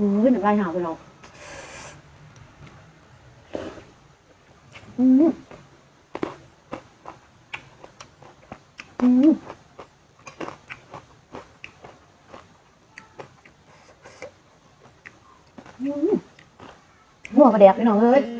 อืมน้ำลายหาวไปแล้วอืมอืมอืมหัวประเดี๋ยวไปหน่อยเลย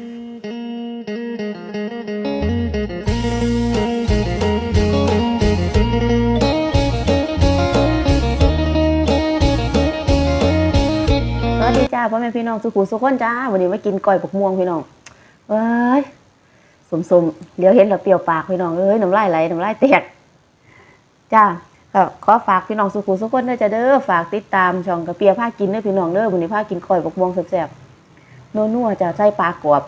จ้าพ่อแม่พี่น้องสุขุสุขคนจ้าวันนี้มากินก้อยบกม่วงพี่น้องเอ้ยสมสมๆเดี๋ยวเห็นแล้วเปรี้ยวปากพี่น้องเอ้ยน้ำลายไหลน้ำลายแตกจ้าก็ขอฝากพี่น้องสุขุสุขคนด้วยจ้าเด้อฝากติดตามช่องกระเปียผ้ากินด้อพี่น้องเด้อวันนี้ผ้ากินก้อยบกม่วงแซ่บๆนัวๆจ้าใส่ปลากรอบ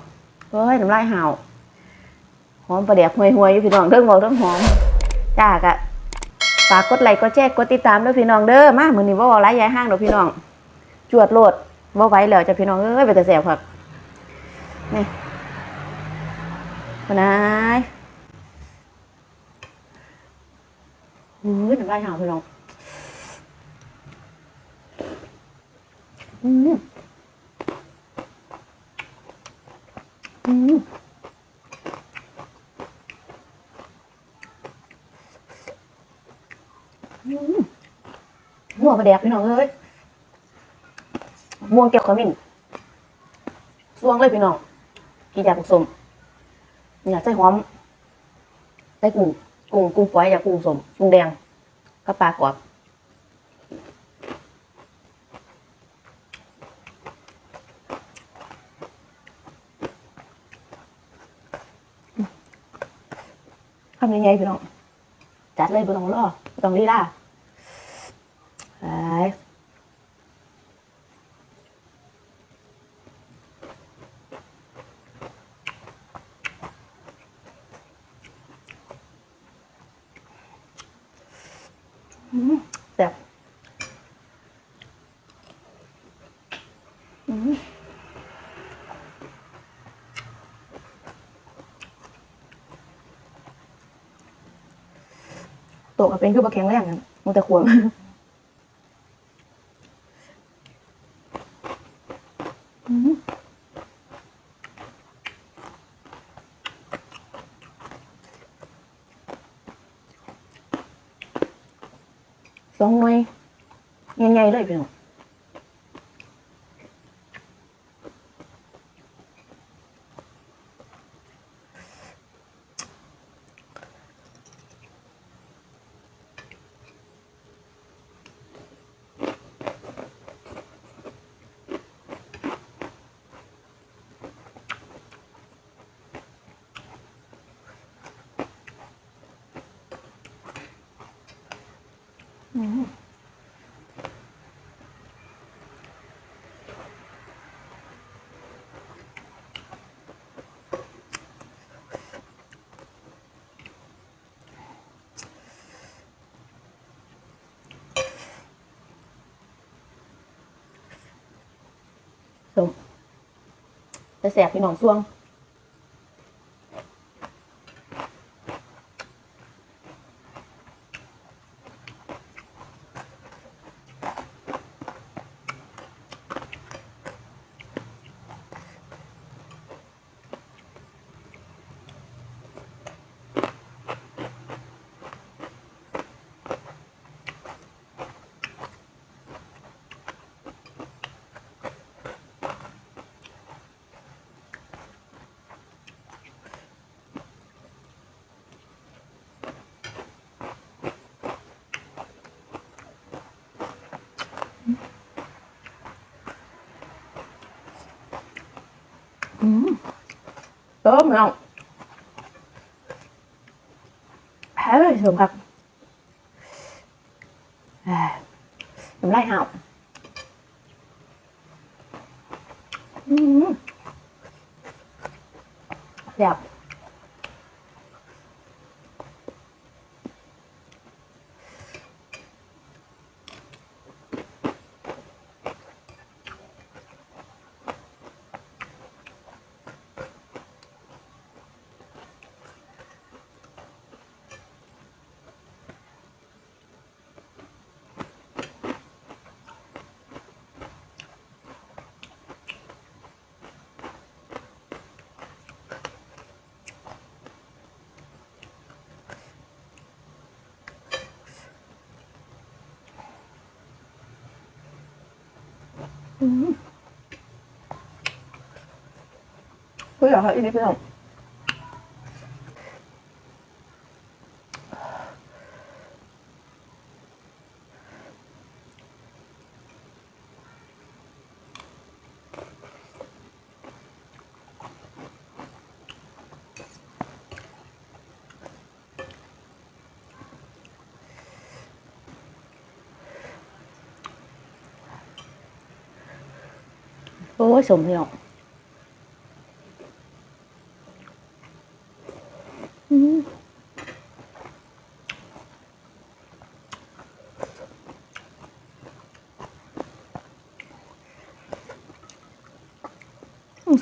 เอ้ยน้ำลายห่าวหอมประเดี๋ยวห่วยๆอยู่พี่น้องเรื่องบอกเรื่องหอมจ้ากะฝากกดไลค์กดแชร์กดติดตามด้วยพี่น้องเด้อมามื้อนี้บ่เว้าหลายยายห้างเดอพี่น้อง จวดโลด ว่าไหวแล้วจะพี่น้องเอ้ยไปแต่แสบครับนี่คนนายอุ้ยน้ำลายหาวพี่น้องอืมอืมอืมหัวประแดกพี่น้องเอ้ย ม่วงเกี่ยวขมิ้นสวงเลยพี่น้องกินยาผสมอยากใส่หอมใส่กุ้งกุ้งกุ้งฝอยยากกุ้งสมกุ้งแดงกับปลากรอบทำยังไงพี่น้องจัดเลยบ่ต้องรอบ่ต้องลีลาไป แซ่บตกเป็นคือบะแข็งแรงนะมันแต่ขวง สองหน่วยใหญ่ๆเลยพี่น้อง อืมสมแต่แสบพี่น้องซ่วงอืม เติมพี่น้องแพ้เลยเสริมครับแหม่น้ำลายหาวอืมแซ่บ คุยกับเขา อีกนิดพี่น้องโอ้ยสมพี่น้องอืม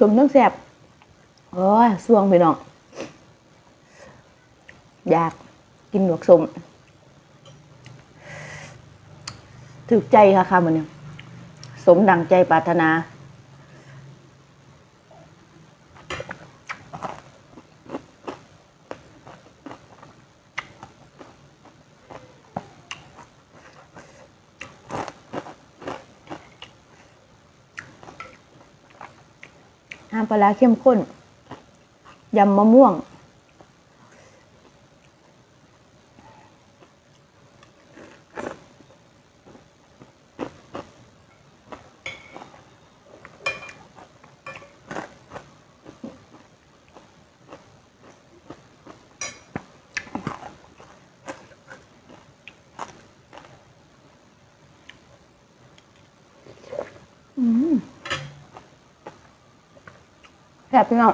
สมทั้งแสบโอ้ยสวงพี่น้อง อยากกินหลวกสมถึกใจค่ะค่ะมันเนี่ยสมดังใจปรารถนา น้ำปลาเข้มข้น ยำมะม่วง อืม แซ่บพี่น้อง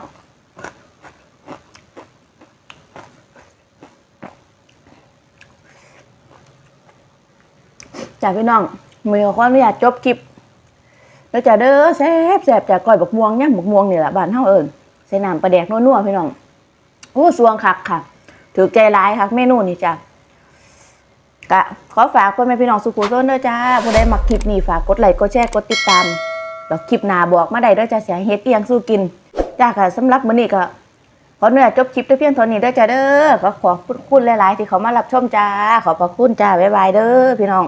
จากพี่น้องมือขออนุญาตจบคลิปแล้วจะเด้อแซ่บแซ่บจากก้อยบักม่วงย่ำบักม่วงนี่แหละบ้านเฮาเอิญใส่น้ำปลาแดกนัวๆพี่น้องโอ้สวงคักค่ะถือใจร้ายค่ะเมนูนี้จ้ะกะขอฝากพ่อแม่พี่น้องสุขุมโซนเด้อจ้าผู้ใดมักคลิปนี้ฝากกดไลค์กดแชร์กดติดตามแล้วคลิปหน้าบอกมาได้ด้อจ้าเสียเฮ็ดเอียงสู้กิน จ้าค่ะสำหรับมื้อนี้ก็ขออนุญาตจบคลิปด้วยเพียงเท่านี้ด้อจ้าเด้อขอขอบคุณหลาย ๆ ที่เขามารับชมจ้า ขอบพระคุณจ้าบ๊ายบายเด้อพี่น้อง